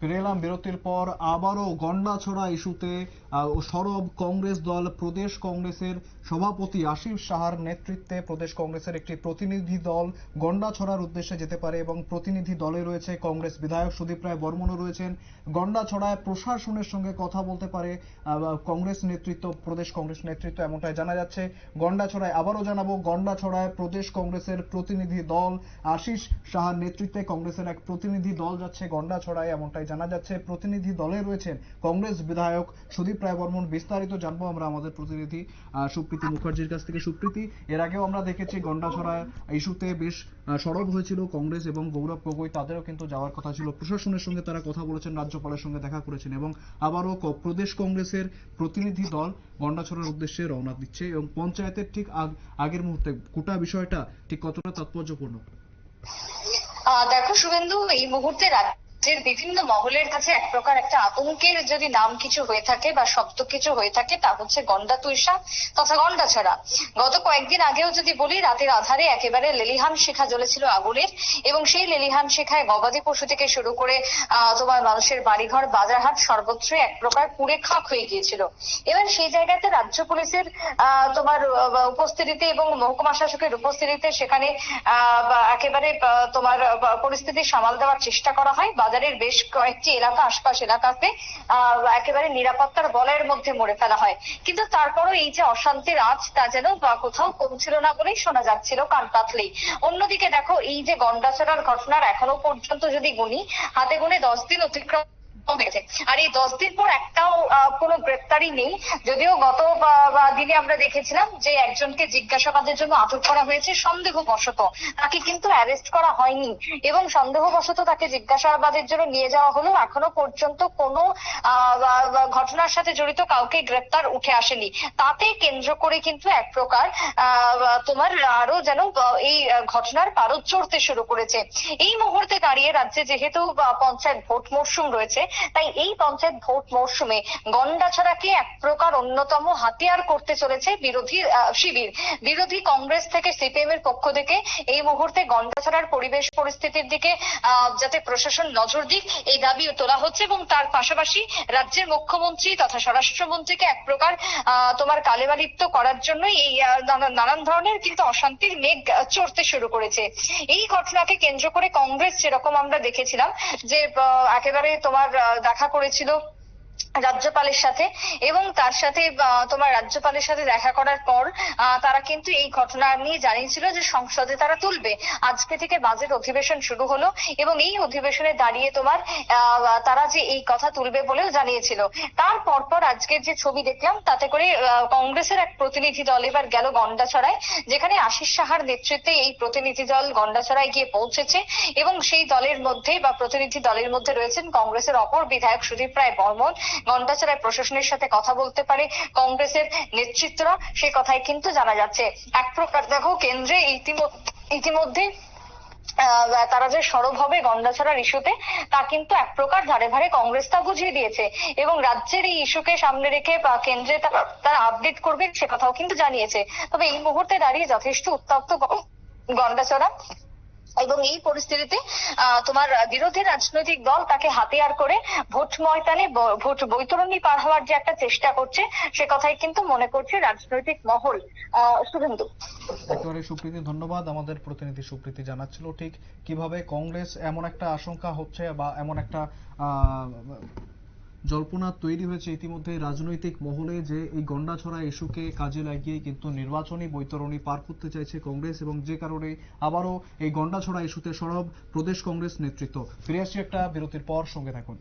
ফিরে এলাম বিরতির পর আবারও গন্ডাছড়া ইস্যুতে সরব কংগ্রেস দল প্রদেশ কংগ্রেসের সভাপতি আশিস সাহার নেতৃত্বে প্রদেশ কংগ্রেসের একটি প্রতিনিধি দল গন্ডাছড়ার উদ্দেশ্যে যেতে পারে এবং প্রতিনিধি দলে রয়েছে কংগ্রেস বিধায়ক সুদীপ রায় বর্মনও রয়েছেন। গন্ডাছড়ায় প্রশাসনের সঙ্গে কথা বলতে পারে কংগ্রেস নেতৃত্ব, প্রদেশ কংগ্রেস নেতৃত্ব এমনটাই জানা যাচ্ছে। গন্ডাছড়ায় আবারও জানাব, গন্ডাছড়ায় প্রদেশ কংগ্রেসের প্রতিনিধি দল আশিস সাহার নেতৃত্বে কংগ্রেসের এক প্রতিনিধি দল যাচ্ছে গন্ডাছড়ায়, এমনটাই জানা যাচ্ছে, প্রতিনিধি দলে রয়েছেন কংগ্রেস বিধায়ক সুদীপ রায় বর্মন বিস্তারিত জানব আমরা আমাদের প্রতিনিধি সুপ্রীতি মুখার্জির কাছ থেকে। সুপ্রীতি, এর আগেও আমরা দেখেছি গন্ডাছড়ায় ইস্যুতে বেশ সরব হয়েছিল কংগ্রেস এবং গৌরব গগৈ, তাদেরও কিন্তু যাওয়ার কথা ছিল। প্রশাসনের সঙ্গে তারা কথা বলেছেন, রাজ্যপালের সঙ্গে দেখা করেছেন এবং আবারও প্রদেশ কংগ্রেসের প্রতিনিধি দল গন্ডাছড়ার উদ্দেশ্যে রওনা দিচ্ছে এবং পঞ্চায়েতের ঠিক আগ- আগের মুহূর্তে গোটা বিষয়টা ঠিক কতটা তাৎপর্যপূর্ণ? দেখো শুভেন্দু এই মুহূর্তে রাজ্যের বিভিন্ন মহলের কাছে এক প্রকার একটা আতঙ্কের যদি নাম কিছু হয়ে থাকে বা শব্দ কিছু হয়ে থাকে, তা হচ্ছে গন্ডা তুইসা তথা গন্ডা ছড়া। গত কয়েকদিন আগেও যদি বলি, রাতের আধারে একেবারে লেলিহান শিখা জ্বলেছিল আগুনের এবং সেই লেলিহান শিখায় গবাদি পশু থেকে শুরু করে তোমার মানুষের বাড়িঘর, বাজারহাট সর্বত্রই এক প্রকার পুড়ে খাক হয়ে গিয়েছিল। এবার সেই জায়গাতে রাজ্য পুলিশের তোমার উপস্থিতিতে এবং মহকুমা শাসকের উপস্থিতিতে সেখানে একেবারে তোমার পরিস্থিতি সামাল দেওয়ার চেষ্টা করা হয়। বাজারের বেশ কয়েকটি এলাকা আশপাশ এলাকাতে আহ, একেবারে নিরাপত্তার বলয়ের মধ্যে মরে ফেলা হয়। কিন্তু তারপরও এই যে অশান্তির আজ তা যেন কোথাও কমছিল না বলেই শোনা যাচ্ছিল কান পাতলেই। অন্যদিকে দেখো এই যে গন্ডাচড়ার ঘটনার এখনও পর্যন্ত যদি গুনি হাতে গুনে দশ দিন অতিক্রম হয়েছে আর এই দশ দিন পর একটাও কোনো গ্রেপ্তারি নেই। যদিও গত দিনে আমরা দেখেছিলাম যে একজনকে জিজ্ঞাসাবাদের জন্য আটক করা হয়েছে, সন্দেহবশত। তাকে কিন্তু অ্যারেস্ট করা হয়নি। এবং সন্দেহবশত তাকে জিজ্ঞাসাবাদের জন্য নিয়ে যাওয়া হলেও এখনও পর্যন্ত কোনো ঘটনার সাথে জড়িত কাউকে গ্রেপ্তার উঠে আসেনি। তাতে কেন্দ্র করে কিন্তু এক প্রকার তোমার আরও যেন এই ঘটনার পারদ চড়তে শুরু করেছে। এই মুহূর্তে দাঁড়িয়ে রাজ্যে যেহেতু পঞ্চায়েত ভোট মরশুম রয়েছে তাই এই পঞ্চায়েত ভোট মরশুমে গন্ডাছড়াকে এক প্রকার অন্যতম হাতিয়ার করতে চলেছে বিরোধী শিবির। বিরোধী কংগ্রেস থেকে সিপিএম এর পক্ষ থেকে এই মুহূর্তে গন্ডাছড়ার পরিবেশ পরিস্থিতির দিকে যাতে প্রশাসন নজর দিক, এই দাবি তোলা হচ্ছে এবং তার পাশাপাশি রাজ্যের মুখ্যমন্ত্রী তথা স্বরাষ্ট্রমন্ত্রীকে এক প্রকার তোমার কালেবালিপ্ত করার জন্য এই নানান ধরনের কিন্তু অশান্তির মেঘ চড়তে শুরু করেছে। এই ঘটনাকে কেন্দ্র করে কংগ্রেস যেরকম আমরা দেখেছিলাম যে একেবারে তোমার দেখা করেছিল। রাজ্যপালের সাথে এবং তার সাথে তোমার রাজ্যপালের সাথে দেখা করার পর তারা কিন্তু এই ঘটনা নিয়ে জানিয়েছিল যে সংসদে তারা তুলবে। আজকে থেকে বাজেট অধিবেশন শুরু হলো এবং এই অধিবেশনে দাঁড়িয়ে তোমার তারা যে এই কথা তুলবে বলেও জানিয়েছিল। তার পরপর আজকের যে ছবি দেখলাম, তাতে করে কংগ্রেসের এক প্রতিনিধি দল এবার গেল গন্ডাছড়ায়, যেখানে আশিস সাহার নেতৃত্বে এই প্রতিনিধি দল গন্ডাছড়ায় গিয়ে পৌঁছেছে এবং সেই দলের মধ্যে বা প্রতিনিধি দলের মধ্যে রয়েছেন কংগ্রেসের অপর বিধায়ক সুদীপ রায় বর্মন। গন্ডাছড়ায় প্রশাসনের সাথে কথা বলতে পারে কংগ্রেসের নেতৃত্বরা, সে কথাই কিন্তু জানা যাচ্ছে। এক প্রকার দেখো, কেন্দ্রে ইতিমধ্যে ইতিমধ্যে তারা যে সরব হবে গন্ডাছড়ার ইস্যুতে, তা কিন্তু এক প্রকার ধারে ধারে কংগ্রেস তা বুঝিয়ে দিয়েছে। এবং রাজ্যের এই ইস্যুকে সামনে রেখে কেন্দ্রে তারা আপডেট করবে সে কথাও কিন্তু জানিয়েছে। তবে এই মুহূর্তে দাঁড়িয়ে যথেষ্ট উত্তপ্ত গন্ডাছড়া। এবং এই পরিস্থিতিতে তোমার বিরোধী রাজনৈতিক দল তাকে হাতিয়ার করে ভোট ময়দানে ভোট বৈতরণী পার হওয়ার যে একটা চেষ্টা করছে, সে কথাই কিন্তু মনে করছে রাজনৈতিক মহল শুভেন্দু। একেবারে সুপ্রীতি, ধন্যবাদ। আমাদের প্রতিনিধি সুপ্রীতি জানাচ্ছিল, ঠিক কীভাবে কংগ্রেস এমন একটা আশঙ্কা হচ্ছে বা এমন একটা জল্পনা তৈরি হয়েছে ইতিমধ্যে রাজনৈতিক মহলে যে এই গন্ডাছড়া ইস্যুকে কাজে লাগিয়ে কিন্তু নির্বাচনী বৈতরণী পার করতে চাইছে কংগ্রেস এবং যে কারণে আবারও এই গন্ডাছড়া ইস্যুতে সরব প্রদেশ কংগ্রেস নেতৃত্ব। ফিরে আসছি একটা বিরতির পর, সঙ্গে থাকুন।